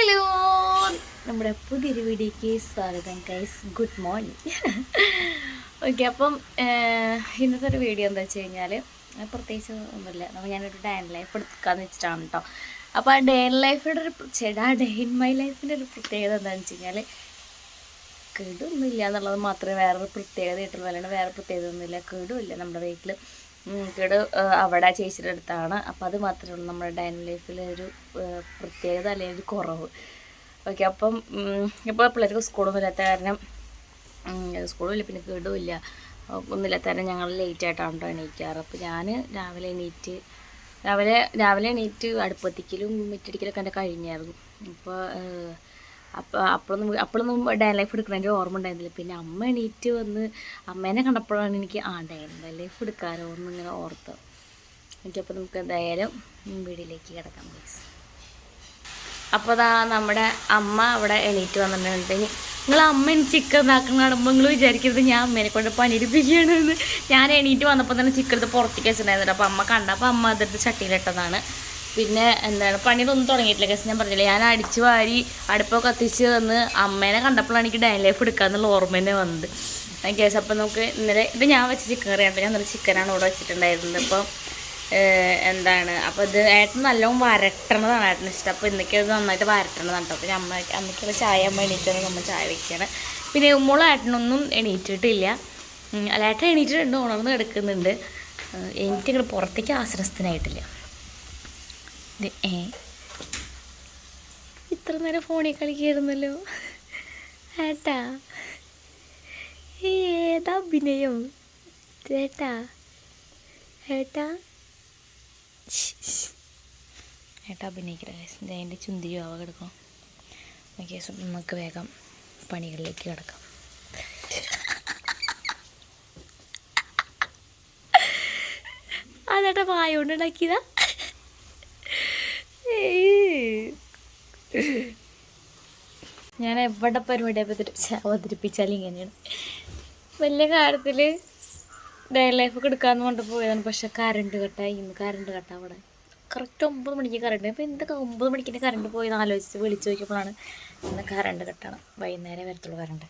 Hello. നമ്മുടെ പുതിയൊരു വീഡിയോക്ക് സ്വാഗതം ഗൈസ് ഗുഡ് മോർണിംഗ് ഓക്കെ അപ്പം ഇന്നത്തെ ഒരു വീഡിയോ എന്താ വെച്ച് കഴിഞ്ഞാൽ പ്രത്യേകിച്ച് ഒന്നുമില്ല. നമ്മൾ ഞാനൊരു ഡേ ഇൻ ലൈഫ് എടുക്കാന്ന് വെച്ചിട്ടാണ് കേട്ടോ അപ്പോൾ ആ ഡേ ഇൻ ലൈഫിന്റെ ഒരു ചേട്ടാ ഡേ ഇൻ മൈ ലൈഫിന്റെ ഒരു പ്രത്യേകത എന്താണെന്ന് വെച്ച് കഴിഞ്ഞാൽ കേടൊന്നുമില്ല എന്നുള്ളത് മാത്രമേ വേറൊരു പ്രത്യേകത പ്രത്യേകതയായിട്ടുള്ളൂ അല്ലാണ്ട് വേറെ പ്രത്യേകത ഒന്നുമില്ല കേടുമില്ല നമ്മുടെ വീട്ടിൽ കേട് ഏഹ്, അവിടെ ചേച്ചിയുടെ അടുത്താണ്. അപ്പോൾ അത് മാത്രമേ ഉള്ളൂ നമ്മുടെ ഡൈനിങ് ലൈഫിൽ ഒരു പ്രത്യേകത അല്ലെങ്കിൽ ഒരു കുറവ്. ഓക്കെ അപ്പം ഇപ്പോൾ പിള്ളേർക്ക് സ്കൂളൊന്നും ഇല്ലാത്ത കാരണം സ്കൂളും ഇല്ല പിന്നെ കേടും ഇല്ല ഒന്നുമില്ലാത്ത കാരണം ഞങ്ങൾ ലേറ്റ് ആയിട്ടാണ് കേട്ടോ എണീക്കാറ്. അപ്പോൾ ഞാൻ രാവിലെ എണീറ്റ് രാവിലെ രാവിലെ എണീറ്റ് അടുപ്പത്തിക്കലും മിറ്റടിക്കലൊക്കെ എന്റെ കഴിഞ്ഞായിരുന്നു. അപ്പോൾ അപ്പോൾ അപ്പോഴൊന്നും അപ്പോഴൊന്നും ഡേ ലൈഫ് എടുക്കണതിന്റെ ഓർമ്മ ഉണ്ടായിരുന്നില്ല. പിന്നെ അമ്മ എണീറ്റ് വന്ന് അമ്മേനെ കണ്ടപ്പോഴാണ് എനിക്ക് ആ ഡേ ലൈഫ് എടുക്കാറോ എന്നിങ്ങനെ ഓർത്ത്. എനിക്കപ്പോൾ നമുക്ക് എന്തായാലും വീടിലേക്ക് കിടക്കാം പ്ലീസ് അപ്പോൾ അതാ നമ്മുടെ അമ്മ അവിടെ എണീറ്റ് വന്നിട്ടുണ്ട്. നിങ്ങൾ അമ്മ ചിക്കൻ ഇതാക്കുന്ന കാണുമ്പോൾ നിങ്ങൾ വിചാരിക്കരുത് ഞാൻ അമ്മേനെ കൊണ്ട് പണിയെടുപ്പിക്കുകയാണെന്ന്. ഞാൻ എണീറ്റ് വന്നപ്പോൾ തന്നെ ചിക്കൻ എടുത്ത് പുറത്തേക്ക് വെച്ചിട്ടുണ്ടായിരുന്നു അപ്പോൾ അമ്മ കണ്ടപ്പോൾ അമ്മ അതെടുത്ത് ചട്ടിയിലിട്ടതാണ്. പിന്നെ എന്താണ് പണിയിലൊന്നും തുടങ്ങിയിട്ടില്ല. കേസ് ഞാൻ പറഞ്ഞില്ല ഞാൻ അടിച്ചു വാരി അടുപ്പൊക്കെ കത്തിച്ച് തന്ന് അമ്മേനെ കണ്ടപ്പോഴാണ് എനിക്ക് ഡൈൻ ലൈഫ് എടുക്കാമെന്നുള്ള ഓർമ്മ തന്നെ വന്നത്. കേസ് അപ്പം നമുക്ക് ഇന്നലെ ഇത് ഞാൻ വെച്ച ചിക്കൻ കറിയാണ് ഞാൻ ഇന്നലെ ചിക്കനാണ് ഇവിടെ വെച്ചിട്ടുണ്ടായിരുന്നത്. അപ്പം എന്താണ് അപ്പോൾ ഇത് ഏട്ടൻ നല്ലോണം വരട്ടണതാണ് ഏട്ടന് ഇഷ്ടം. അപ്പോൾ ഇന്നൊക്കെ അത് നന്നായിട്ട് വരട്ടണതാണ് കേട്ടോ. അപ്പോൾ അമ്മ അമ്മയ്ക്കുള്ള ചായ അമ്മ എണീറ്റാണ് നമ്മൾ ചായ വയ്ക്കുകയാണ് പിന്നെ ഉമ്മോളും ഏട്ടനൊന്നും എണീറ്റിട്ടില്ല. അല്ല ഏട്ടൻ എണീറ്റിട്ടുണ്ട് ഉണർന്ന് കിടക്കുന്നുണ്ട്. എനിക്കിങ്ങനെ പുറത്തേക്ക് ആശ്രസ്ഥനായിട്ടില്ല ഇത് ഏ. ഇത്ര നേരം ഫോണിൽ കളിക്കായിരുന്നല്ലോ. ഏട്ടാ ഏതാ അഭിനയം? ചേട്ടാ ഏട്ടാ ഏട്ടാ അഭിനയിക്കില്ല ഇത് അതിന്റെ ചുന്തിരി ആവ കിടക്കും. ഓക്കെ നമുക്ക് വേഗം പണികളിലേക്ക് കിടക്കാം. അതേട്ടാ വായ കൊണ്ട് ഉണ്ടാക്കിയതാ. ഞാൻ എവിടെ പരിപാടി അവതരിപ്പിച്ച അവതരിപ്പിച്ചാലും ഇങ്ങനെയാണ്. വലിയ കാര്യത്തിൽ ഡേ ലൈഫ് ഒക്കെ എടുക്കാന്ന് കൊണ്ട് പോയതാണ്. പക്ഷെ കറണ്ട് കട്ടായി ഇന്ന് കറണ്ട് കട്ട അവിടെ. കറക്റ്റ് ഒമ്പത് മണിക്ക് കറണ്ട് അപ്പോൾ എന്തൊക്കെ ഒമ്പത് മണിക്ക് കറണ്ട് പോയി ആലോചിച്ച് വിളിച്ച് നോക്കിയപ്പോഴാണ് ഇന്ന് കറണ്ട് കട്ടാണ് വൈകുന്നേരം വരത്തുള്ളൂ കറണ്ട്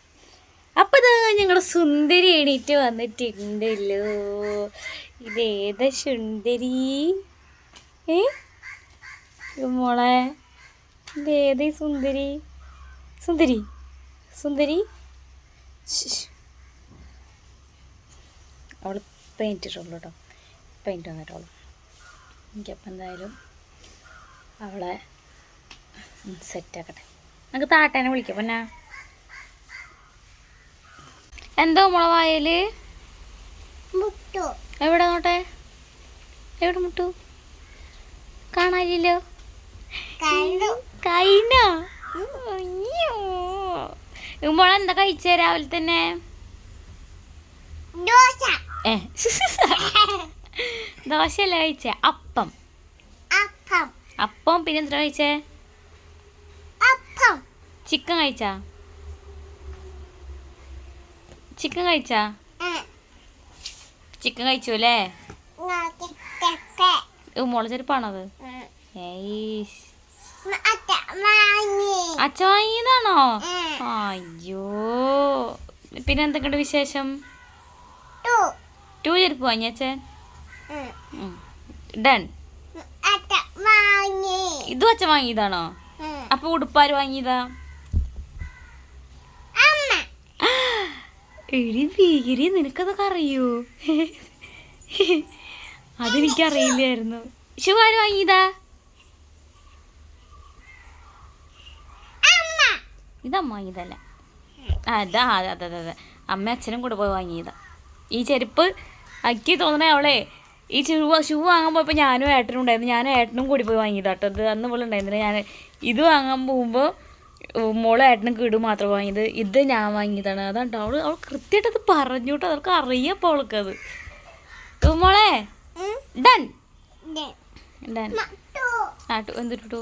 അപ്പം ഇത് ഞങ്ങളുടെ സുന്ദരി എണീറ്റ് വന്നിട്ടുണ്ടല്ലോ ഇതേതാ സുന്ദരി ഏ? മോളെ ഇതേതാ സുന്ദരി. സുന്ദരി. സുന്ദരി. അവൾ പെയിന്റ് ഇട്ടുള്ളൂ കേട്ടോ. പെയിന്റ് വന്നിട്ടുള്ളൂ എനിക്കപ്പം എന്തായാലും അവളെ സെറ്റാക്കട്ടെ നമുക്ക് താട്ടേനെ വിളിക്കാം പിന്നെ. എന്തോ മുള വായൽ? മുട്ടു. എവിടെ നോട്ടെ എവിടെ മുട്ടു? കാണാനില്ലല്ലോ കണ്ടു കഴിഞ്ഞോ മുള എന്താ കഴിച്ചേ രാവിലെ തന്നെ? ദോശയല്ല കഴിച്ചേ? അപ്പം. അപ്പം. അപ്പം പിന്നെ എന്താ കഴിച്ചേ? ചിക്കൻ കഴിച്ച? ചിക്കൻ കഴിച്ചാ? ചിക്കൻ കഴിച്ചു അല്ലേ? മോളെ ചെരുപ്പാണത് ഏയ്. വാങ്ങിയതാണോ അയ്യോ. പിന്നെ എന്തൊക്കെയുണ്ട് വിശേഷം? ടൂ. ചെരുപ്പ് വാങ്ങി അച്ഛൻ? ഡൺ. ഇതും അച്ഛൻ വാങ്ങിയതാണോ? അപ്പൊ ഉടുപ്പാര് വാങ്ങിയതാ? എഴുതി ഭീകരി നിനക്കതൊക്കെ അറിയൂ? അതെനിക്കറിയില്ലായിരുന്നു. ശിവാര് വാങ്ങിയതാ? ഇതമ്മ ആ, അതാ അതെ അതെ അതെ അതെ. അമ്മ അച്ഛനും കൂടെ പോയി വാങ്ങിയതാ. ഈ ചെരുപ്പ് അക്കി തോന്നണേ അവളെ. ഈ ഷൂ ഷൂ വാങ്ങാൻ പോയപ്പോൾ ഞാനും ഏട്ടനും ഉണ്ടായിരുന്നു. ഞാനും ഏട്ടനും കൂടി പോയി വാങ്ങിയതാ കേട്ടോ ഇത് അന്ന് പോലെ ഉണ്ടായിരുന്നില്ല. ഞാൻ ഇത് വാങ്ങാൻ പോകുമ്പോൾ മോളെ ഏട്ടനും കീട് മാത്രം വാങ്ങിയത്. ഇത് ഞാൻ വാങ്ങിയതാണ്. അതാണ് അവൾ അവൾ കൃത്യമായിട്ട് അത് പറഞ്ഞു കേട്ടോ അവൾക്ക് അറിയപ്പോൾ അവൾക്കത് മോളെ. ഡൺ. ഡൺ. എന്തിട്ടു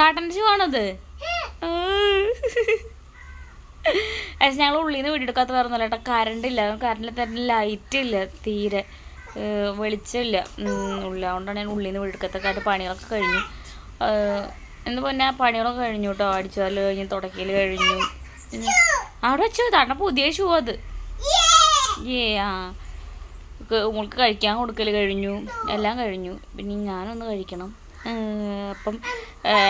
താട്ടന്റെ ഷൂ ആണത് പക്ഷെ ഞങ്ങൾ ഉള്ളിൽ നിന്ന് വീടെടുക്കാത്ത പറഞ്ഞല്ലോ കേട്ടോ. കറണ്ട് ഇല്ല. കറണ്ടിൽ തന്നെ ലൈറ്റ് ഇല്ല. തീരെ വെളിച്ചമില്ല. ഉള്ളിൽ അതുകൊണ്ടാണ് ഞാൻ ഉള്ളിൽ നിന്ന് വീടെടുക്കാത്ത പണികളൊക്കെ കഴിഞ്ഞു. എന്ന് പറഞ്ഞാൽ പണികളൊക്കെ കഴിഞ്ഞു കേട്ടോ അടിച്ചാൽ കഴിഞ്ഞു തുടക്കൽ കഴിഞ്ഞു. പിന്നെ അവിടെ വെച്ചോ. തണ്ട പുതിയ ഷൂ അത്? ഏ ആ. ഉങ്ങൾക്ക് കഴിക്കാൻ കൊടുക്കൽ കഴിഞ്ഞു. എല്ലാം കഴിഞ്ഞു. പിന്നെ ഞാനൊന്ന് കഴിക്കണം. അപ്പം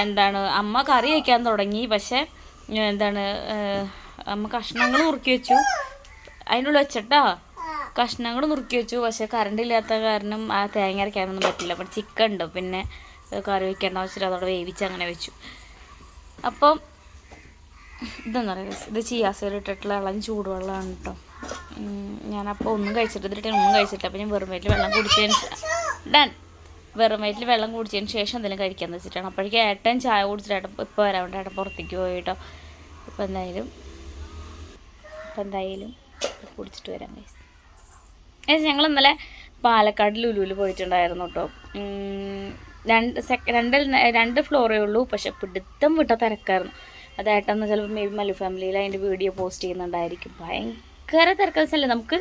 എന്താണ് അമ്മ കറി വയ്ക്കാൻ തുടങ്ങി പക്ഷെ എന്താണ് അമ്മ കഷ്ണങ്ങൾ നുറുക്കി വെച്ചു. അതിന്റെ ഉള്ളിൽ വെച്ചിട്ടാ കഷ്ണങ്ങൾ നുറുക്കി വെച്ചു. പക്ഷെ കറണ്ട് ഇല്ലാത്ത കാരണം ആ തേങ്ങ അരയ്ക്കാനൊന്നും പറ്റില്ല. അപ്പം ചിക്കൻ ഉണ്ട്. പിന്നെ കറി വയ്ക്കേണ്ട വെച്ചിട്ട് അതോടെ വേവിച്ച് അങ്ങനെ വെച്ചു. അപ്പം ഇതെന്താ പറയുക? ഇത് ചിയാസയിൽ ഇട്ടിട്ടുള്ള ഇളം ചൂടുവെള്ളമാണ് കേട്ടോ ഞാനപ്പോൾ ഒന്നും കഴിച്ചിട്ട് ഒന്നും കഴിച്ചിട്ടില്ല. അപ്പം ഞാൻ വെറും വെള്ളം കുടിച്ചതിന് ഡൺ. വെറും വയറ്റിൽ വെള്ളം കുടിച്ചതിന് ശേഷം എന്തെങ്കിലും കഴിക്കാമെന്ന് വെച്ചിട്ടാണ്. അപ്പോഴേക്കും ഏട്ടൻ ചായ കുടിച്ചിട്ട് ഏട്ടൻ ഇപ്പോൾ വരാൻ വേണ്ടി ഏട്ടൻ പുറത്തേക്ക് പോയി കേട്ടോ. എന്തായാലും അപ്പോൾ എന്തായാലും കുടിച്ചിട്ട് വരാം. ഏസ് ഞങ്ങൾ ഇന്നലെ പാലക്കാട് ലുലുവിൽ പോയിട്ടുണ്ടായിരുന്നു കേട്ടോ. രണ്ട് സെക്ക രണ്ട് രണ്ട് ഫ്ലോറേ ഉള്ളൂ. പക്ഷെ പിടുത്തം വിട്ട തിരക്കായിരുന്നു. അതായിട്ടെന്ന് ചിലപ്പോൾ മേ ബി മല്ലു ഫാമിലിയിൽ അതിന്റെ വീഡിയോ പോസ്റ്റ് ചെയ്യുന്നുണ്ടായിരിക്കും. ഭയങ്കര തിരക്കെന്ന് വെച്ചാൽ നമുക്ക്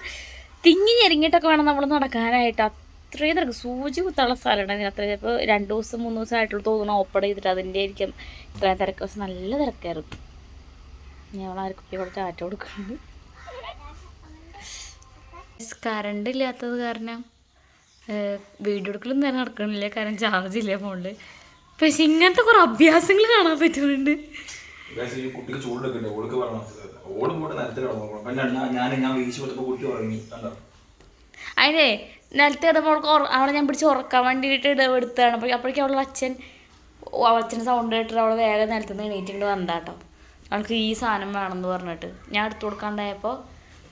തിങ്ങി ഞെരിങ്ങിയിട്ടൊക്കെ വേണം നമ്മൾ നടക്കാനായിട്ട്. അത്രയും തിരക്ക്. സൂചി കുത്തുള്ള സ്ഥലമാണ് അതിന് അത്ര ചിലപ്പോൾ രണ്ട് ദിവസം മൂന്ന് ദിവസം ആയിട്ടുള്ള തോന്നുന്നു ഓപ്പൺ ചെയ്തിട്ട്. അതിന്റെ ആയിരിക്കും ഇത്രയും തിരക്ക്. പക്ഷെ നല്ല തിരക്കായിരുന്നു. ഞങ്ങൾ കുപ്പി ഇവിടെ ടാറ്റ കൊടുക്കുന്നുണ്ട് കറണ്ട് ഇല്ലാത്തത് കാരണം വീഡിയോ എടുക്കലും നേരെ നടക്കണില്ല. കാരണം ചാർജ് ഇല്ല ഫോണിൽ പക്ഷെ ഇങ്ങനത്തെ കുറേ അഭ്യാസങ്ങൾ കാണാൻ പറ്റുന്നുണ്ട്. കുട്ടിക്ക് ചൂടെടുക്കണ്ടേ ഓൾക്ക് പറഞ്ഞു ഓട് പോയിട്ട് നിലത്ത് കിടന്നു അപ്പൊ ഞാൻ ഞാൻ ഞാൻ വീശി കൊടുത്തപ്പോ കുട്ടി ഉറങ്ങി. കണ്ടോ? അതിനെ നിലത്ത് കിടമ്പോൾ അവൾക്ക് അവളെ ഞാൻ പിടിച്ച് ഉറക്കാൻ വേണ്ടിയിട്ട് ഇട എടുത്താണ്. അപ്പോൾ അപ്പോഴേക്കും അവളുടെ അച്ഛൻ അച്ഛന്റെ സൗണ്ട് കേട്ടിട്ട് അവൾ വേഗം നിലത്ത് നിന്ന് എണീറ്റിട്ട് വന്നതാട്ടോ അവൾക്ക് ഈ സാധനം വേണമെന്ന് പറഞ്ഞിട്ട്. ഞാൻ എടുത്തു കൊടുക്കാണ്ടായപ്പോൾ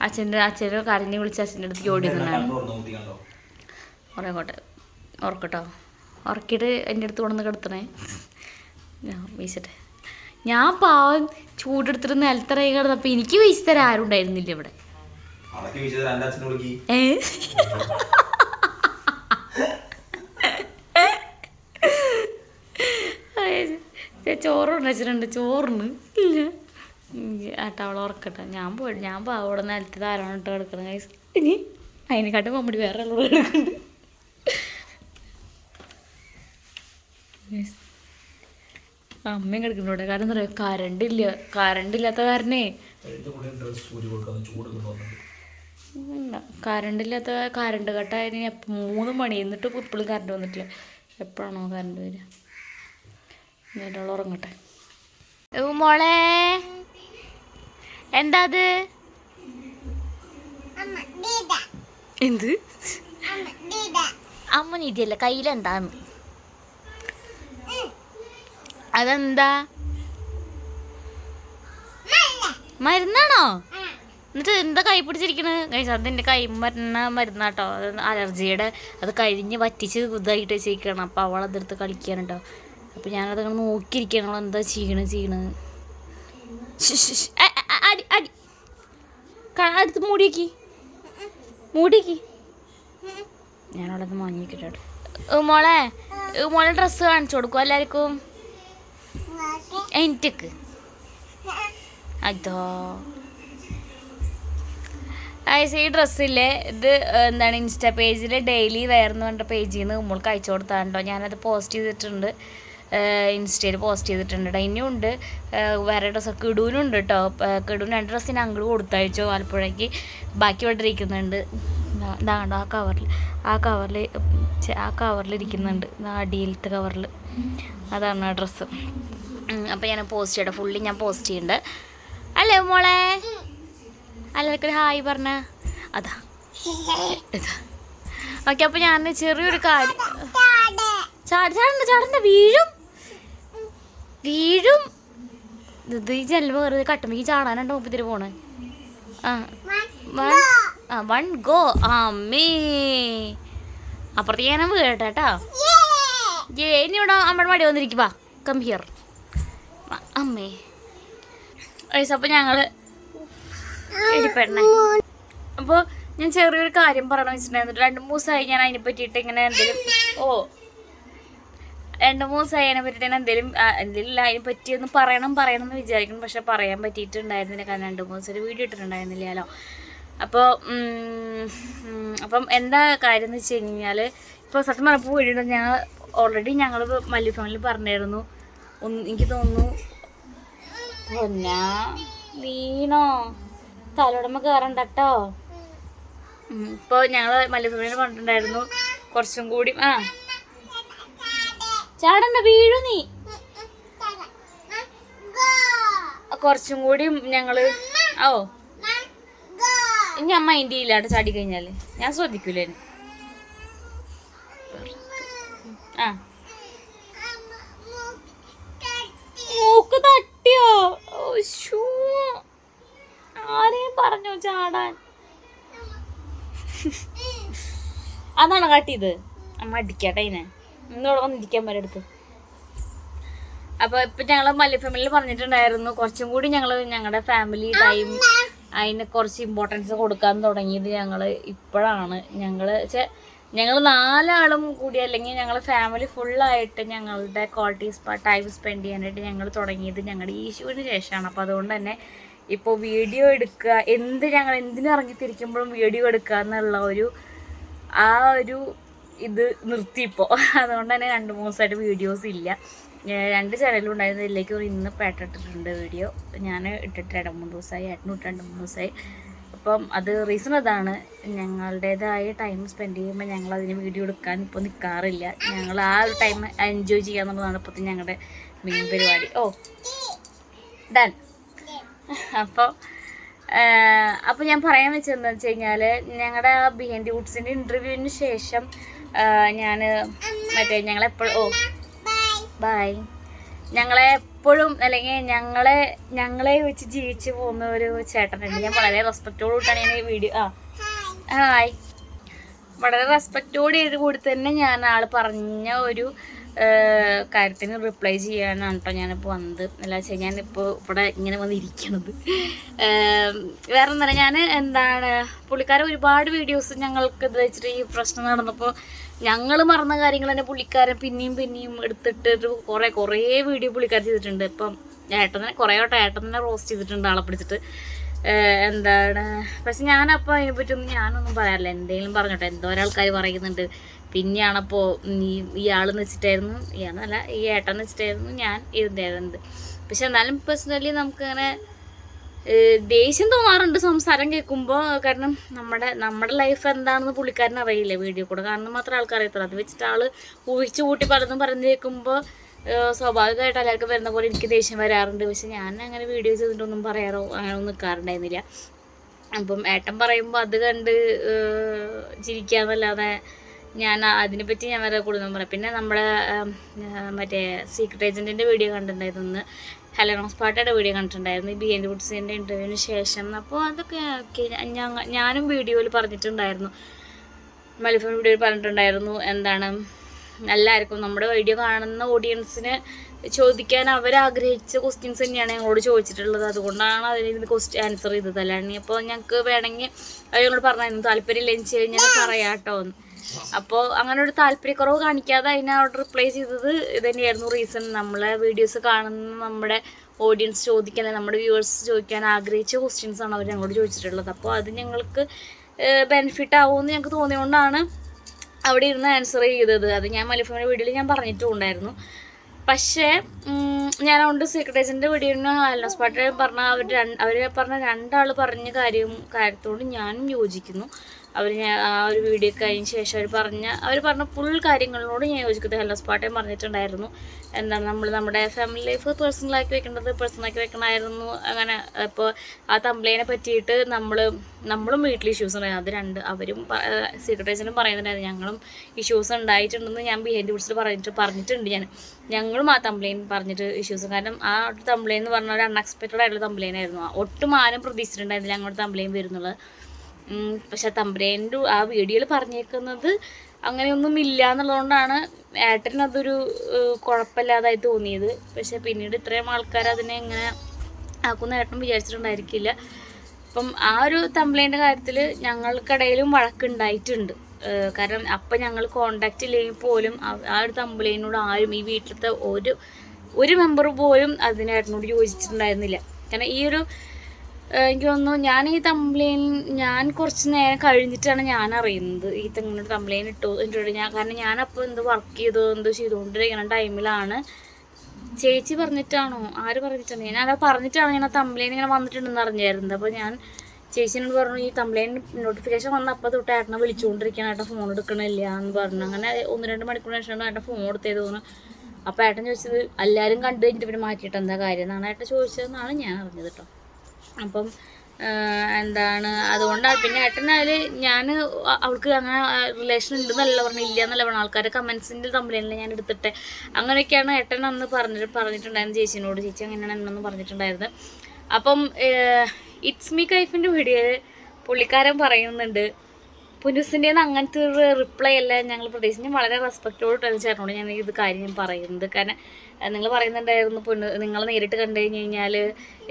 അച്ഛന്റെ അച്ഛനെ കരഞ്ഞ് വിളിച്ച് അച്ഛന്റെ അടുത്ത് ഓടി നിന്നാണ് കുറേ കോട്ടെ ഉറക്കട്ടോ. ഉറക്കിയിട്ട് എന്റെ അടുത്ത് കൊണ്ടുവന്ന് കിടത്തണേ. ഞാൻ വീശട്ടെ. ഞാൻ പാവം ചൂടെടുത്തിട്ട് നിലത്തിറങ്ങി കിടന്നപ്പോൾ എനിക്ക് വീശി തരാൻ ആരും ഉണ്ടായിരുന്നില്ല ഇവിടെ. ഏ? ചോറ് ഉണ്ടാച്ചിട്ടുണ്ട് ചോറിന്. ഇല്ല. ആട്ടാ അവളെ ഉറക്കട്ടെ. ഞാൻ പോയി ഞാൻ അവിടെ നിലത്ത് ധാരാളം ഇട്ട് കിടക്കണം കൈസ് ഇനി അതിനെക്കാട്ടും കോമഡി വേറെ ഉള്ളത് കിടക്കുന്നുണ്ട്. അമ്മയും കിടക്കുന്നുണ്ട് കാരണം എന്താ പറയുക കറണ്ട് ഇല്ല. കറണ്ട് ഇല്ലാത്ത കാരണേ. കറണ്ട് ഇല്ലാത്ത കറണ്ട് കട്ടായതിന് മൂന്ന് മണി. എന്നിട്ട് ഇപ്പോഴും കറണ്ട് വന്നിട്ടില്ല. എപ്പോഴാണോ കറണ്ട് വരിക? എന്നിട്ടുള്ള ഉറങ്ങട്ടെ. മോളെ. എന്താ അത്? എന്ത്? അമ്മ നീതിയല്ല കയ്യിലെന്താന്ന്? അതെന്താ? മരുന്നാണോ? എന്നിട്ട് എന്താ കൈ പിടിച്ചിരിക്കണത് കഴിച്ച അതെന്റെ കൈ മരുന്ന മരുന്നാട്ടോ. അത് അലർജിയുടെ അത് കഴിഞ്ഞ് വറ്റിച്ച് ഇതായിട്ട് വെച്ചിരിക്കണം. അപ്പോൾ അവൾ അതെടുത്ത് അപ്പോൾ ഞാനത് അങ്ങനെ നോക്കിയിരിക്കുകയാണ്. അവൾ എന്താ ചെയ്യണ് ചെയ്യണത് അ- അടി അടി. അടുത്ത് മൂടിയേക്ക് മൂടിയേക്കി ഞാനവിടെ നിന്ന് വാങ്ങിക്കിട്ടോ മോളെ മോളെ ഡ്രസ്സ് കാണിച്ചു കൊടുക്കും എല്ലാവർക്കും? എനിക്ക് അതോ. അയച്ച ഈ ഡ്രസ്സില്ലേ ഇത് എന്താണ് ഇൻസ്റ്റാ പേജിൽ ഡെയിലി വെയർ എന്ന് പറഞ്ഞ പേജിൽ നിന്ന് നമ്മൾക്ക് അയച്ചു കൊടുത്താണ്ടോ? ഞാനത് പോസ്റ്റ് ചെയ്തിട്ടുണ്ട്. ഇൻസ്റ്റയിൽ പോസ്റ്റ് ചെയ്തിട്ടുണ്ട് ഇനിയും ഉണ്ട്. വേറെ ഡ്രസ്സൊക്കെ കിടൂനുണ്ട് കേട്ടോ കിടൂന് രണ്ട് ഡ്രസ്സിന് അങ്ങോട്ട് കൊടുത്തയച്ചു ആലപ്പുഴയ്ക്ക്. ബാക്കി ഇവിടെ ഇരിക്കുന്നുണ്ട്. ആ കവറിൽ ആ കവറിൽ ആ കവറിൽ ഇരിക്കുന്നുണ്ട്. അടിയിലത്തെ കവറിൽ അതാണ് ആ ഡ്രസ്സ് അപ്പോൾ ഞാൻ പോസ്റ്റ് ചെയ്യട്ടെ. ഫുള്ളി ഞാൻ പോസ്റ്റ് ചെയ്യുന്നുണ്ട് അല്ലേ മോളെ? എല്ലാവർക്കും ഹായ് പറഞ്ഞ? അതാ. ഓക്കെ അപ്പോൾ ഞാൻ ചെറിയൊരു കാര്യം ചാടി ചാടണ്ട ചാടണ്ട. വീഴും. വീഴും. ഇത് ഈ ജന്മ കയറി കട്ടുമ്പോ ചാടാനുണ്ടോ മുപ്പത്തിരി പോണേ. ആ. വൺ ആ വൺ ഗോ. അമ്മേ. അപ്പുറത്തേക്ക് ഞാൻ വീഴട്ടെ ഏ ഇനി ഇവിടെ അമ്മയുടെ മടി വന്നിരിക്കുവാ കം ഹിയർ അമ്മേ. അപ്പോൾ ഞങ്ങൾ എടിപ്പെടണേ അപ്പോൾ ഞാൻ ചെറിയൊരു കാര്യം പറയണമെന്ന് വെച്ചിട്ടുണ്ടായിരുന്നു. രണ്ട് മൂന്ന് ദിവസമായി ഞാൻ അതിനെ പറ്റിയിട്ട് ഇങ്ങനെ എന്തെങ്കിലും ഓ. രണ്ട് മൂന്ന് ദിവസം അതിനെ ഞാൻ എന്തെങ്കിലും എന്തെങ്കിലും അതിനെ പറ്റിയൊന്ന് പറയണം പറയണം എന്ന് വിചാരിക്കും പക്ഷെ പറയാൻ പറ്റിയിട്ടുണ്ടായിരുന്നില്ല. കാരണം രണ്ട് മൂന്ന് ദിവസം ഒരു വീഡിയോ ഇട്ടിട്ടുണ്ടായിരുന്നില്ലല്ലോ. അപ്പോൾ അപ്പം എന്താ കാര്യം എന്ന് വെച്ച് കഴിഞ്ഞാൽ ഇപ്പോൾ സത്യം പറഞ്ഞപ്പോൾ വീഡിയോ ഞങ്ങൾ ഓൾറെഡി ഞങ്ങൾ മല്ലി ഫാമിലി പറഞ്ഞായിരുന്നു ഒന്ന് എനിക്ക് തോന്നുന്നു പിന്നെ വീണോ? തലോടമ്മ കയറണ്ട കേട്ടോ ഇപ്പോൾ ഞങ്ങൾ മല്ലി ഫാമിലി പറഞ്ഞിട്ടുണ്ടായിരുന്നു. കുറച്ചും കൂടി ആ ചാടണ്ട വീഴു നീ. കുറച്ചും കൂടി ഞങ്ങൾ ഓ ഇനി അമ്മ ഇന്ത്യ ഇല്ലാണ്ട് ചാടി കഴിഞ്ഞാൽ ഞാൻ ശ്രദ്ധിക്കൂലേ ആ. മൂക്ക് തട്ടിയോ. ആരെയും പറഞ്ഞു ചാടാൻ? അതാണോ കാട്ടിയത്? അമ്മ അടിക്കട്ടെ ഇതിനെ ഇന്നോട് വന്നിരിക്കാൻ വരെ എടുത്ത്. അപ്പോൾ ഇപ്പൊ ഞങ്ങൾ മല്ലി ഫാമിലിയിൽ പറഞ്ഞിട്ടുണ്ടായിരുന്നു കുറച്ചും കൂടി ഞങ്ങൾ ഞങ്ങളുടെ ഫാമിലി ടൈം അതിന് കുറച്ച് ഇമ്പോർട്ടൻസ് കൊടുക്കാൻ തുടങ്ങിയത് ഞങ്ങൾ ഇപ്പോഴാണ്. ഞങ്ങൾ ഞങ്ങൾ നാലാളും കൂടി അല്ലെങ്കിൽ ഞങ്ങൾ ഫാമിലി ഫുള്ളായിട്ട് ഞങ്ങളുടെ ക്വാളിറ്റി ടൈം സ്പെൻഡ് ചെയ്യാനായിട്ട് ഞങ്ങൾ തുടങ്ങിയത് ഞങ്ങളുടെ ഈശുവിന് ശേഷമാണ്. അപ്പോൾ അതുകൊണ്ട് തന്നെ ഇപ്പോൾ വീഡിയോ എടുക്കുക എന്ത് ഞങ്ങൾ എന്തിനിറങ്ങിത്തിരിക്കുമ്പോഴും വീഡിയോ എടുക്കുക എന്നുള്ള ഒരു ആ ഒരു ഇത് നിർത്തിയിപ്പോൾ അതുകൊണ്ട് തന്നെ രണ്ട് മൂന്ന് ദിവസമായിട്ട് വീഡിയോസ് ഇല്ല. രണ്ട് ചാനലും ഉണ്ടായിരുന്നു. ഇതിലേക്ക് ഒരു ഇന്ന് പേട്ടിട്ടിട്ടുണ്ട് വീഡിയോ ഞാൻ ഇട്ടിട്ട് രണ്ട് മൂന്ന് ദിവസമായി. ഏട്ടനും ഇട്ട് രണ്ട് മൂന്ന് ദിവസമായി. അപ്പം അത് റീസൺ അതാണ്. ഞങ്ങളുടേതായ ടൈം സ്പെൻഡ് ചെയ്യുമ്പോൾ ഞങ്ങൾ അതിന് വീഡിയോ എടുക്കാൻ ഇപ്പോൾ നിൽക്കാറില്ല ഞങ്ങൾ ആ ഒരു ടൈം എൻജോയ് ചെയ്യാന്നുള്ളതാണ് ഇപ്പോഴത്തെ ഞങ്ങളുടെ മെയിൻ പരിപാടി. ഓ ഡൺ അപ്പോൾ അപ്പോൾ ഞാൻ പറയാൻ വെച്ചതെന്ന് വെച്ച് കഴിഞ്ഞാൽ ഞങ്ങളുടെ ആ ഡി വുഡ്സിന്റെ ഇന്റർവ്യൂവിന് ശേഷം ഞാൻ മറ്റേ ഞങ്ങളെപ്പോഴും ഓ ബായ് ഞങ്ങളെ എപ്പോഴും അല്ലെങ്കിൽ ഞങ്ങളെ ഞങ്ങളെ വെച്ച് ജീവിച്ച് പോകുന്ന ഒരു ചേട്ടനുണ്ട്. ഞാൻ വളരെ റെസ്പെക്റ്റോടുകൂടിയാണ് ഞാൻ ഈ വീഡിയോ ആ. ഹായ് വളരെ റെസ്പെക്റ്റോട് കൂടി തന്നെ ഞാൻ ആൾ പറഞ്ഞ ഒരു കാര്യത്തിന് റിപ്ലൈ ചെയ്യാനാണ് കേട്ടോ ഞാനിപ്പോൾ വന്നത്. അല്ല വെച്ചാൽ ഞാനിപ്പോൾ ഇവിടെ ഇങ്ങനെ വന്നിരിക്കണത്. വേറെ എന്താ ഞാൻ എന്താണ് പുള്ളിക്കാരൻ ഒരുപാട് വീഡിയോസ് ഞങ്ങൾക്ക് ഇത് വെച്ചിട്ട് ഈ പ്രശ്നം നടന്നപ്പോൾ ഞങ്ങൾ മറന്ന കാര്യങ്ങൾ തന്നെ പുള്ളിക്കാരൻ പിന്നെയും പിന്നെയും എടുത്തിട്ട് കുറേ കുറേ വീഡിയോ പുള്ളിക്കാരൻ ചെയ്തിട്ടുണ്ട്. ഇപ്പം ഏട്ടനെ കുറേ വട്ടം ഏട്ടനെ റോസ്റ്റ് ചെയ്തിട്ടുണ്ട് ആളെ പിടിച്ചിട്ട്. എന്താണ് പക്ഷെ ഞാനപ്പോൾ അതിനെപ്പറ്റിയൊന്നും ഞാനൊന്നും പറയാറില്ല. എന്തെങ്കിലും പറഞ്ഞോട്ടെ. എന്തോ ആൾക്കാർ പറയുന്നുണ്ട്. പിന്നെയാണപ്പോൾ ഈ ഇയാളെന്ന് വെച്ചിട്ടായിരുന്നു ഇയാളെന്നല്ല ഈ ഏട്ടൻ വെച്ചിട്ടായിരുന്നു ഞാൻ ഇരുന്നേരുന്നത് പക്ഷെ എന്നാലും പേഴ്സണലി നമുക്കങ്ങനെ ദേഷ്യം തോന്നാറുണ്ട് സംസാരം കേൾക്കുമ്പോൾ കാരണം നമ്മുടെ നമ്മുടെ ലൈഫ് എന്താണെന്ന് പുള്ളിക്കാരൻ അറിയില്ല വീഡിയോ കൂടെ കാരണം മാത്രം ആൾക്കാർ അറിയത്തുള്ളൂ. അത് വെച്ചിട്ട് ആൾ ഊഹിച്ചു കൂട്ടി പലതും പറഞ്ഞു കേൾക്കുമ്പോൾ സ്വാഭാവികമായിട്ട് എല്ലാവർക്കും വരുന്ന പോലെ എനിക്ക് ദേഷ്യം വരാറുണ്ട്. പക്ഷെ ഞാൻ അങ്ങനെ വീഡിയോ ചെയ്തിട്ടൊന്നും പറയാറോ അങ്ങനെ ഒന്നും നിൽക്കാറുണ്ടായിരുന്നില്ല. അപ്പം ഏട്ടൻ പറയുമ്പോൾ അത് കണ്ട് ചിരിക്കാന്നല്ലാതെ ഞാൻ അതിനെപ്പറ്റി ഞാൻ വേറെ കൂടുതലും പറയാം. പിന്നെ നമ്മുടെ മറ്റേ സീക്രട്ട് ഏജന്റിന്റെ വീഡിയോ കണ്ടിട്ടുണ്ടായിരുന്നു ഹലോ ഹെലനോസ് പാട്ടയുടെ വീഡിയോ കണ്ടിട്ടുണ്ടായിരുന്നു. ഈ ബി എൻ വുഡ്സിന്റെ ഇന്റർവ്യൂവിന് ശേഷം. അപ്പോൾ അതൊക്കെ ഓക്കെ ഞാനും വീഡിയോയിൽ പറഞ്ഞിട്ടുണ്ടായിരുന്നു. മലിഫോൺ വീഡിയോയിൽ പറഞ്ഞിട്ടുണ്ടായിരുന്നു എന്താണ് എല്ലാവർക്കും നമ്മുടെ വീഡിയോ കാണുന്ന ഓഡിയൻസിന് ചോദിക്കാൻ അവർ ആഗ്രഹിച്ച ക്വസ്റ്റ്യൻസ് തന്നെയാണ് ഞങ്ങളോട് ചോദിച്ചിട്ടുള്ളത്. അതുകൊണ്ടാണ് അതിന് ക്വസ്റ്റ്യൻ ആൻസർ ചെയ്തത്. അല്ലാണ്ട് അപ്പോൾ ഞങ്ങൾക്ക് വേണമെങ്കിൽ അവരോട് പറഞ്ഞായിരുന്നു താല്പര്യമില്ല എന്ന് വെച്ച് കഴിഞ്ഞാൽ പറയാം കേട്ടോ എന്ന്. അപ്പോൾ അങ്ങനെ ഒരു താല്പര്യക്കുറവ് കാണിക്കാതെ അതിനോട് റിപ്ലൈ ചെയ്തത് ഇത് തന്നെയായിരുന്നു റീസൺ നമ്മളെ വീഡിയോസ് കാണുന്ന നമ്മുടെ ഓഡിയൻസ് ചോദിക്കാൻ നമ്മുടെ വ്യൂവേഴ്സ് ചോദിക്കാൻ ആഗ്രഹിച്ച ക്വസ്റ്റ്യൻസ് ആണ് അവർ ഞങ്ങളോട് ചോദിച്ചിട്ടുള്ളത്. അപ്പോൾ അത് ഞങ്ങൾക്ക് ബെനിഫിറ്റ് ആവുമെന്ന് ഞങ്ങൾക്ക് തോന്നിയതുകൊണ്ടാണ് അവിടെ ഇരുന്ന് ആൻസർ ചെയ്തത്. അത് ഞാൻ മലിഫോമിന്റെ വീഡിയോയിൽ ഞാൻ പറഞ്ഞിട്ടും ഉണ്ടായിരുന്നു പക്ഷേ ഞാൻ അതുകൊണ്ട് സീക്രട്ട് ഏജന്റിന്റെ വീഡിയോന് അൽനസ് പാട്ട് പറഞ്ഞ അവർ അവർ പറഞ്ഞ രണ്ടാൾ പറഞ്ഞ കാര്യം കാര്യത്തോട് ഞാനും യോജിക്കുന്നു. അവർ ഞാൻ ആ ഒരു വീഡിയോ കഴിഞ്ഞ ശേഷം അവർ പറഞ്ഞ അവർ പറഞ്ഞ ഫുൾ കാര്യങ്ങളോട് ഞാൻ യോജിക്കുന്നത് ഹെൽനസ് പാട്ടേ പറഞ്ഞിട്ടുണ്ടായിരുന്നു. എന്താണ് നമ്മൾ നമ്മുടെ ഫാമിലി ലൈഫ് പേഴ്സണലാക്കി വെക്കേണ്ടത് പേഴ്സണലാക്കി വെക്കണമായിരുന്നു. അങ്ങനെ ഇപ്പോൾ ആ തമ്പ്ലേനെ പറ്റിയിട്ട് നമ്മൾ നമ്മളും വീട്ടിൽ ഇഷ്യൂസ് ഉണ്ടായിരുന്നു. അത് രണ്ട് അവരും സീക്രട്ടേഴ്സിനും പറയുന്നുണ്ടായിരുന്നു. ഞങ്ങളും ഇഷ്യൂസ് ഉണ്ടായിട്ടുണ്ടെന്ന് ഞാൻ ബിഹൈൻഡ് വിളിച്ചിട്ട് പറഞ്ഞിട്ട് പറഞ്ഞിട്ടുണ്ട് ഞാൻ. ഞങ്ങളും ആ തമ്പ്ലൈൻ പറഞ്ഞിട്ട് ഇഷ്യൂസ് കാരണം ആ തമ്പ്ലേ എന്ന് പറഞ്ഞ ഒരു അൺഎക്സ്പെക്റ്റഡ് ആയിട്ടുള്ള ആ ഒട്ടും ആരും പ്രതീക്ഷിച്ചിട്ടുണ്ടായിരുന്നില്ല ഞങ്ങളുടെ തമ്പ്ലൈൻ വരുന്നുള്ളത് പക്ഷെ തമ്പുരേന്റെ ആ വീഡിയോയിൽ പറഞ്ഞേക്കുന്നത് അങ്ങനെയൊന്നും ഇല്ല എന്നുള്ളതുകൊണ്ടാണ് ഏട്ടന് അതൊരു ഏഹ്, കുഴപ്പമില്ലാതായി തോന്നിയത്. പക്ഷെ പിന്നീട് ഇത്രയും ആൾക്കാർ അതിനെ ഇങ്ങനെ ആക്കുന്ന ഏട്ടൻ വിചാരിച്ചിട്ടുണ്ടായിരിക്കില്ല. അപ്പം ആ ഒരു തമ്പ്ലൈന്റെ കാര്യത്തിൽ ഞങ്ങൾക്കിടയിലും വഴക്കുണ്ടായിട്ടുണ്ട്. കാരണം അപ്പം ഞങ്ങൾ കോണ്ടാക്റ്റ് ഇല്ലെങ്കിൽ പോലും ആ- ഒരു തമ്പ്ലൈനോട് ആരും ഈ വീട്ടിലത്തെ ഒരു ഒരു മെമ്പർ പോലും അതിനേട്ടനോട് യോജിച്ചിട്ടുണ്ടായിരുന്നില്ല. കാരണം ഈ ഒരു എനിക്ക് തോന്നുന്നു ഞാൻ ഈ തമ്പ്ലൈൻ ഞാൻ കുറച്ച് നേരം കഴിഞ്ഞിട്ടാണ് ഞാൻ അറിയുന്നത്. ഈ തെങ്ങിനോട് തമ്പ്ലൈൻ ഇട്ടു ഇട്ടിട്ട് ഞാൻ കാരണം ഞാനപ്പോൾ എന്ത് വർക്ക് ചെയ്തോ എന്തോ ചെയ്തുകൊണ്ടിരിക്കുന്ന ടൈമിലാണ് ചേച്ചി പറഞ്ഞിട്ടാണോ? ആര് പറഞ്ഞിട്ടാണ്? ഞാൻ അത് പറഞ്ഞിട്ടാണ് ഞാൻ ആ തംബ്ലെയിൻ ഇങ്ങനെ വന്നിട്ടുണ്ടെന്ന് അറിഞ്ഞായിരുന്നത്. അപ്പോൾ ഞാൻ ചേച്ചിനോട് പറഞ്ഞു ഈ കംപ്ലൈന്റ് നോട്ടിഫിക്കേഷൻ വന്ന അപ്പോൾ തൊട്ട് ഏട്ടനെ വിളിച്ചുകൊണ്ടിരിക്കുകയാണ് ഏട്ടൻ ഫോൺ എടുക്കണില്ല എന്ന് പറഞ്ഞു. അങ്ങനെ ഒന്ന് രണ്ട് മണിക്കൂർ ശേഷം ഏട്ടൻ ഫോൺ എടുത്തത് തോന്നുന്നു. അപ്പോൾ ഏട്ടൻ ചോദിച്ചത് എല്ലാവരും കണ്ടു കഴിഞ്ഞിട്ട് പിന്നെ മാറ്റിയിട്ട് എന്താ കാര്യം? എന്നാണ് ഏട്ടൻ ചോദിച്ചതെന്നാണ് ഞാൻ അറിഞ്ഞത് കേട്ടോ. അപ്പം എന്താണ് അതുകൊണ്ടാണ് പിന്നെ ഏട്ടനായാൽ ഞാൻ അവൾക്ക് അങ്ങനെ റിലേഷൻ ഉണ്ടെന്നല്ല പറഞ്ഞു ഇല്ല എന്നല്ല പറഞ്ഞു. ആൾക്കാരെ കമൻസിന്റെ കംപ്ലൈന്റിൽ ഞാൻ എടുത്തിട്ട്. അങ്ങനെയൊക്കെയാണ് ഏട്ടൻ അന്ന് പറഞ്ഞിട്ട് പറഞ്ഞിട്ടുണ്ടായിരുന്നു ചേച്ചിനോട്. ചേച്ചി അങ്ങനെയാണ് എന്നൊന്ന് പറഞ്ഞിട്ടുണ്ടായിരുന്നത് അപ്പം ഇറ്റ്സ് മീ കൈഫിന്റെ വീഡിയോയിൽ പുള്ളിക്കാരൻ പറയുന്നുണ്ട് പുനുസിന്റെ അങ്ങനത്തെ ഒരു റിപ്ലൈ അല്ല ഞങ്ങൾ പ്രതീക്ഷിച്ച് വളരെ റെസ്പെക്റ്റോട് ചേട്ടനോട് ഞാൻ ഇത് കാര്യം പറയുന്നത്. കാരണം നിങ്ങൾ പറയുന്നുണ്ടായിരുന്നു പെണ്ണ് നിങ്ങൾ നേരിട്ട് കണ്ടു കഴിഞ്ഞ് കഴിഞ്ഞാൽ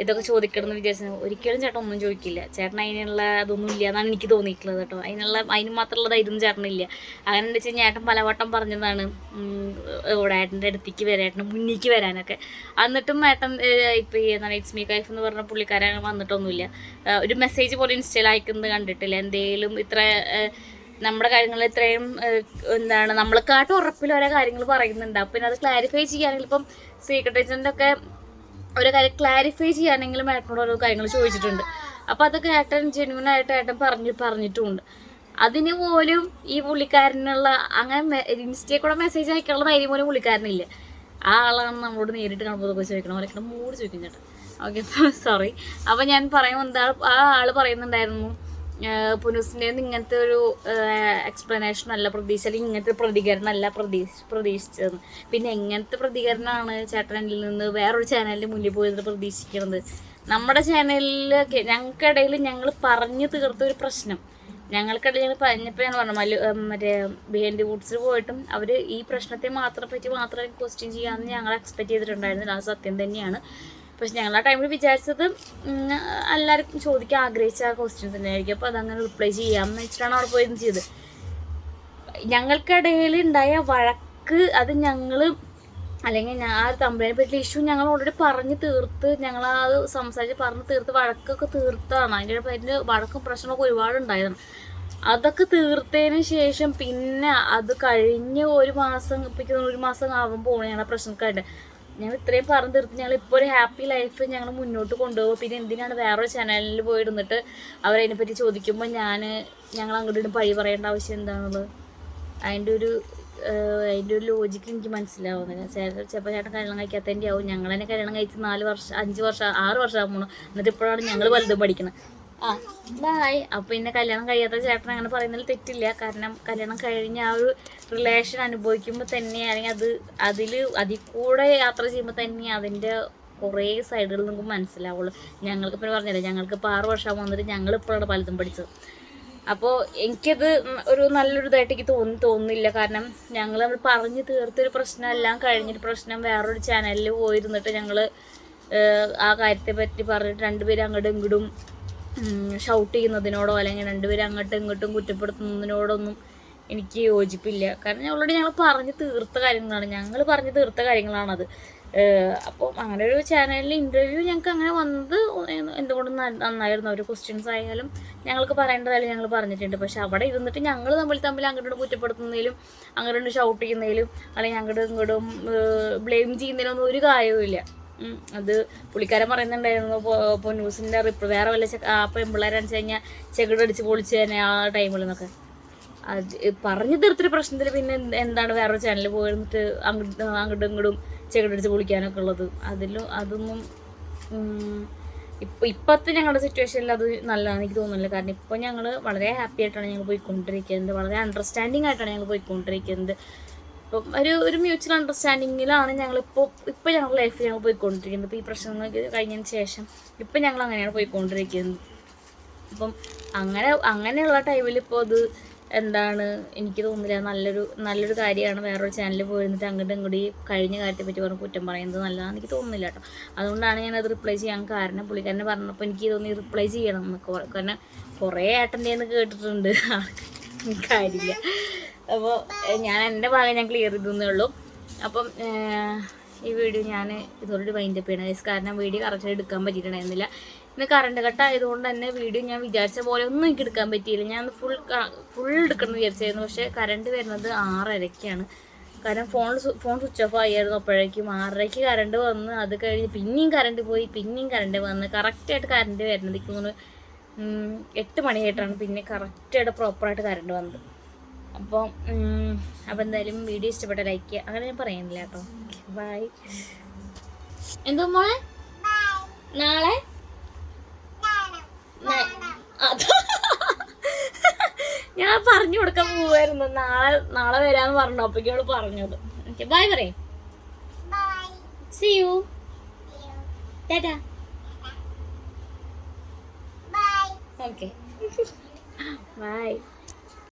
ഇതൊക്കെ ചോദിക്കണം എന്ന് വിചാരിച്ചു. ഒരിക്കലും ചേട്ടൻ ഒന്നും ചോദിക്കില്ല. ചേട്ടൻ അതിനുള്ള അതൊന്നും ഇല്ല എന്നാണ് എനിക്ക് തോന്നിയിട്ടുള്ളത് കേട്ടോ. അതിനുള്ള അതിന് മാത്രമുള്ള ധൈര്യം ചേട്ടനില്ല. അങ്ങനെ എന്താ വെച്ച് ചേട്ടൻ പലവട്ടം പറഞ്ഞതാണ് ഇവിടെ ഏട്ടന്റെ അടുത്തേക്ക് വരാൻ മുന്നിലേക്ക് വരാനൊക്കെ. എന്നിട്ടും ഏട്ടൻ ഇപ്പോൾ എന്താണ് ഇറ്റ്സ് മീ കൈഫ് എന്ന് പറഞ്ഞ പുള്ളിക്കാരൻ വന്നിട്ടൊന്നുമില്ല. ഒരു മെസ്സേജ് പോലും ഇൻസ്റ്റയിൽ അയക്കുന്നത് കണ്ടിട്ടില്ല. എന്തേലും ഇത്ര നമ്മുടെ കാര്യങ്ങൾ ഇത്രയും എന്താണ് നമ്മളെക്കാട്ടും ഉറപ്പിൽ ഓരോ കാര്യങ്ങൾ പറയുന്നുണ്ട്. അപ്പം പിന്നെ അത് ക്ലാരിഫൈ ചെയ്യാനെങ്കിൽ ഇപ്പം സീക്രട്ട് ഏജന്റ് ഒക്കെ ഓരോ കാര്യം ക്ലാരിഫൈ ചെയ്യാനെങ്കിലും ഏട്ടനോട് ഓരോ കാര്യങ്ങൾ ചോദിച്ചിട്ടുണ്ട്. അപ്പം അതൊക്കെ ഏട്ടൻ ജെന്യൂൻ ആയിട്ട് ഏട്ടൻ പറഞ്ഞു പറഞ്ഞിട്ടുമുണ്ട് അതിന് പോലും ഈ പുള്ളിക്കാരനുള്ള അങ്ങനെ ഇൻസ്റ്റയിൽ കൂടെ മെസ്സേജ് അയക്കാനുള്ള ധൈര്യം പോലും പുള്ളിക്കാരനില്ല. ആ ആളാണ് നമ്മളോട് നേരിട്ട് കാണുമ്പോൾ ചോദിക്കണം അവരൊക്കെ മൂട് ചോദിക്കും ചേട്ടാ. ഓക്കെ സോറി അപ്പം ഞാൻ പറയുമ്പോൾ എന്താ ആ ആൾ പറയുന്നുണ്ടായിരുന്നു പുനൂസിന്റെ ഇങ്ങനത്തെ ഒരു എക്സ്പ്ലനേഷൻ അല്ല പ്രതീക്ഷ അല്ലെങ്കിൽ ഇങ്ങനത്തെ പ്രതികരണം അല്ല പ്രതീക്ഷ പ്രതീക്ഷിച്ചതെന്ന് പിന്നെ എങ്ങനത്തെ പ്രതികരണമാണ് ചേട്ടനിൽ നിന്ന് വേറൊരു ചാനലിൽ മുന്നിൽ പോയത് പ്രതീക്ഷിക്കുന്നത്? നമ്മുടെ ചാനലിൽ ഞങ്ങൾക്കിടയിൽ ഞങ്ങൾ പറഞ്ഞു തീർത്ത ഒരു പ്രശ്നം. ഞങ്ങൾക്കിടയിൽ ഞങ്ങൾ പറഞ്ഞപ്പോൾ ഞാൻ പറഞ്ഞു മല്ലു മറ്റേ ബിഹൈൻഡ് വുഡ്സിൽ പോയിട്ടും അവർ ഈ പ്രശ്നത്തെ മാത്രം പറ്റി മാത്രം ക്വസ്റ്റ്യൻ ചെയ്യാമെന്ന് ഞങ്ങൾ എക്സ്പെക്ട് ചെയ്തിട്ടുണ്ടായിരുന്നില്ല. അത് സത്യം തന്നെയാണ്. പക്ഷെ ഞങ്ങൾ ആ ടൈമിൽ വിചാരിച്ചത് എല്ലാവർക്കും ചോദിക്കാൻ ആഗ്രഹിച്ച ആ ക്വസ്റ്റ്യൻ തന്നെയായിരിക്കും. അപ്പോൾ അതങ്ങനെ റിപ്ലൈ ചെയ്യാമെന്ന് വെച്ചിട്ടാണ് അവിടെ പോയത് ചെയ്ത് ഞങ്ങൾക്കിടയിൽ ഉണ്ടായ വഴക്ക് അത് ഞങ്ങൾ അല്ലെങ്കിൽ ഞാൻ ആ ഒരു തമ്പിനെ പറ്റിയ ഇഷ്യൂ ഞങ്ങൾ ഓൾറെഡി പറഞ്ഞ് തീർത്ത് ഞങ്ങൾ ആ സംസാരിച്ച് പറഞ്ഞ് തീർത്ത് വഴക്കൊക്കെ തീർത്താണ് അതിന്റെ അതിന്റെ വഴക്കും പ്രശ്നമൊക്കെ ഒരുപാട് ഉണ്ടായതാണ് അതൊക്കെ തീർത്തതിന് ശേഷം പിന്നെ അത് കഴിഞ്ഞ് ഒരു മാസം ഇപ്പം ഒരു മാസം ആകുമ്പോൾ ഞങ്ങളുടെ പ്രശ്നക്കാരുടെ ഞങ്ങൾ ഇത്രയും പറഞ്ഞു തീർത്ത് ഞങ്ങൾ ഇപ്പോൾ ഒരു ഹാപ്പി ലൈഫ് ഞങ്ങൾ മുന്നോട്ട് കൊണ്ടുപോകും. പിന്നെ എന്തിനാണ് വേറൊരു ചാനലിൽ പോയി പോയിരുന്നിട്ട് അവരതിനെപ്പറ്റി ചോദിക്കുമ്പോൾ ഞാൻ ഞങ്ങൾ അങ്ങോട്ട് പഴി പറയേണ്ട ആവശ്യം എന്താണുള്ളത് അതിന്റെ ഒരു അതിന്റെ ഒരു ലോജിക്ക് എനിക്ക് മനസ്സിലാവുന്നില്ല. ചിലപ്പോൾ ചേട്ടൻ കല്യാണം കഴിക്കാത്തതിന്റെ ആവും. ഞങ്ങൾ തന്നെ കല്യാണം കഴിച്ച് നാല് വർഷം അഞ്ച് വർഷം ആറ് വർഷം ആകുമ്പോൾ എന്നിട്ട് ഇപ്പോഴാണ് ഞങ്ങൾ വലുതും പഠിക്കുന്നത് ബായ് അപ്പോൾ പിന്നെ കല്യാണം കഴിയാത്ത ചേട്ടൻ അങ്ങനെ പറയുന്നതിൽ തെറ്റില്ല. കാരണം കല്യാണം കഴിഞ്ഞ ആ ഒരു റിലേഷൻ അനുഭവിക്കുമ്പോ തന്നെ അല്ലെങ്കിൽ അത് അതിൽ അതിൽ കൂടെ യാത്ര ചെയ്യുമ്പോൾ തന്നെ അതിന്റെ കുറേ സൈഡുകൾ നിങ്ങൾക്ക് മനസ്സിലാവുള്ളൂ. ഞങ്ങൾക്ക് ഇപ്പോൾ പറഞ്ഞില്ല ഞങ്ങൾക്ക് ഇപ്പോൾ ആറ് വർഷം വന്നിട്ട് ഞങ്ങൾ ഇപ്പോഴാണ് പലതും പഠിച്ചത്. അപ്പോൾ എനിക്കത് ഒരു നല്ലൊരു ഇതായിട്ട് എനിക്ക് തോന്നി തോന്നുന്നില്ല കാരണം ഞങ്ങൾ നമ്മൾ പറഞ്ഞു തീർത്തൊരു പ്രശ്നം എല്ലാം കഴിഞ്ഞിട്ട് പ്രശ്നം വേറൊരു ചാനലിൽ പോയിരുന്നിട്ട് ഞങ്ങൾ ആ കാര്യത്തെ പറ്റി പറഞ്ഞിട്ട് രണ്ടുപേരും അങ്ങോട്ടും ഇങ്ങോട്ടും ഷൗട്ട് ചെയ്യുന്നതിനോടോ അല്ലെങ്കിൽ രണ്ടുപേരും അങ്ങോട്ടും ഇങ്ങോട്ടും കുറ്റപ്പെടുത്തുന്നതിനോടൊന്നും എനിക്ക് യോജിപ്പില്ല. കാരണം ഞാൻ ഓൾറെഡി ഞങ്ങൾ പറഞ്ഞു തീർത്ത കാര്യങ്ങളാണ്. ഞങ്ങൾ പറഞ്ഞു തീർത്ത കാര്യങ്ങളാണത്. അപ്പോൾ അങ്ങനെ ഒരു ചാനലിൽ ഇന്റർവ്യൂ ഞങ്ങൾക്ക് അങ്ങനെ വന്നത് എന്തുകൊണ്ടും നന്നായിരുന്നു. ഒരു ക്വസ്റ്റ്യൻസ് ആയാലും ഞങ്ങൾക്ക് പറയേണ്ടതായാലും ഞങ്ങൾ പറഞ്ഞിട്ടുണ്ട്. പക്ഷെ അവിടെ ഇരുന്നിട്ട് ഞങ്ങൾ തമ്മിൽ തമ്മിൽ അങ്ങോട്ടും കുറ്റപ്പെടുത്തുന്നതിലും അങ്ങോട്ടും ഷൗട്ട് ചെയ്യുന്നതിലും അല്ലെങ്കിൽ അങ്ങോട്ടും ഇങ്ങോട്ടും ബ്ലെയിം ചെയ്യുന്നതിലൊന്നും ഒരു കാര്യവുമില്ല. അത് പുള്ളിക്കാരൻ പറയുന്നുണ്ടായിരുന്നു ഇപ്പോൾ ന്യൂസിന്റെ റിപ്പ് വേറെ വല്ല ചെക്ക ആ പെൺപിള്ളേരാണെന്ന് വെച്ച് കഴിഞ്ഞാൽ പൊളിച്ച് തന്നെ ആ ടൈമിൽ നിന്നൊക്കെ അത് പറഞ്ഞു തീർത്തൊരു പ്രശ്നത്തിൽ പിന്നെ എന്താണ് വേറൊരു ചാനലിൽ പോയിരുന്നിട്ട് അങ്ങോട്ട് അങ്ങോട്ടും ഇങ്ങോട്ടും ചെകിടടിച്ച് പൊളിക്കാനൊക്കെ ഉള്ളത്. അതിലും അതൊന്നും ഇപ്പം ഇപ്പൊ ഇപ്പോഴത്തെ ഞങ്ങളുടെ സിറ്റുവേഷനിൽ അത് നല്ലതാണ് എനിക്ക് തോന്നുന്നില്ല. കാരണം ഇപ്പോൾ ഞങ്ങൾ വളരെ ഹാപ്പി ആയിട്ടാണ് ഞങ്ങൾ പോയിക്കൊണ്ടിരിക്കുന്നത്. വളരെ അണ്ടർസ്റ്റാൻഡിങ് ആയിട്ടാണ് ഞങ്ങൾ പോയിക്കൊണ്ടിരിക്കുന്നത്. ഇപ്പം ഒരു ഒരു മ്യൂച്വൽ അണ്ടർസ്റ്റാൻഡിങ്ങിലാണ് ഞങ്ങളിപ്പോൾ ഇപ്പോൾ ഞങ്ങളുടെ ലൈഫിൽ ഞങ്ങൾ പോയിക്കൊണ്ടിരിക്കുന്നത്. ഇപ്പോൾ ഈ പ്രശ്നങ്ങൾ കഴിഞ്ഞതിന് ശേഷം ഇപ്പം ഞങ്ങൾ അങ്ങനെയാണ് പോയിക്കൊണ്ടിരിക്കുന്നത്. അപ്പം അങ്ങനെ അങ്ങനെയുള്ള ടൈമിൽ ഇപ്പോൾ അത് എന്താണ് എനിക്ക് തോന്നുന്നില്ല നല്ലൊരു നല്ലൊരു കാര്യമാണ് വേറൊരു ചാനലിൽ പോയിരുന്നിട്ട് അങ്ങോട്ടും ഈ കഴിഞ്ഞ കാര്യത്തെ പറ്റി പറഞ്ഞ് കുറ്റം പറയുന്നത് നല്ലതാണെന്ന് എനിക്ക് തോന്നുന്നില്ല കേട്ടോ. അതുകൊണ്ടാണ് ഞാനത് റിപ്ലൈ ചെയ്യാൻ കാരണം പുള്ളിക്കാരനെ പറഞ്ഞപ്പോൾ എനിക്ക് തോന്നി റിപ്ലൈ ചെയ്യണം എന്നൊക്കെ കാരണം കുറേ ഏട്ടന്റെ കേട്ടിട്ടുണ്ട്. കാര്യമില്ല. അപ്പോൾ ഞാൻ എന്റെ ഭാഗം ഞാൻ ക്ലിയർ ചെയ്തേ ഉള്ളൂ. അപ്പം ഈ വീഡിയോ ഞാൻ ഇതോടെ വൈൻഡപ്പ് ചെയ്യണം guys. കാരണം വീഡിയോ കറക്റ്റ് എടുക്കാൻ പറ്റിയിട്ടുണ്ടായിരുന്നില്ല. ഇന്ന് കറണ്ട് കട്ട് ആയതുകൊണ്ട് തന്നെ വീഡിയോ ഞാൻ വിചാരിച്ച പോലെ ഒന്നും എനിക്ക് എടുക്കാൻ പറ്റിയില്ല. ഞാൻ ഫുൾ ഫുൾ എടുക്കണം വിചാരിച്ചായിരുന്നു. പക്ഷേ കറണ്ട് വരുന്നത് ആറരയ്ക്കാണ് കാരണം ഫോൺ ഫോൺ സ്വിച്ച് ഓഫ് ആയിരുന്നു അപ്പോഴേക്കും. ആറരയ്ക്ക് കറണ്ട് വന്ന് അത് കഴിഞ്ഞ് പിന്നെയും കറണ്ട് പോയി പിന്നെയും കറണ്ട് വന്ന്. കറക്റ്റായിട്ട് കറണ്ട് വരുന്നത് എനിക്ക് തോന്നുന്നു എട്ട് മണിയായിട്ടാണ്. പിന്നെ കറക്റ്റായിട്ട് പ്രോപ്പറായിട്ട് കറണ്ട് വന്നത്. അപ്പോൾ അപ്പോൾ എന്തായാലും വീഡിയോ ഇഷ്ടപ്പെട്ട ലൈക്ക് ചെയ്യുക. അങ്ങനെ ഞാൻ പറയുന്നില്ല കേട്ടോ. ബൈ എന്തോ മോളെ? നാളെ? ഞാൻ പറഞ്ഞു കൊടുക്കാൻ പോവായിരുന്നു. നാളെ നാളെ വരാന്ന് പറഞ്ഞു. അപ്പൊക്കോൾ പറഞ്ഞത്. ഓക്കെ ബൈ പറയും. See you tata okay bye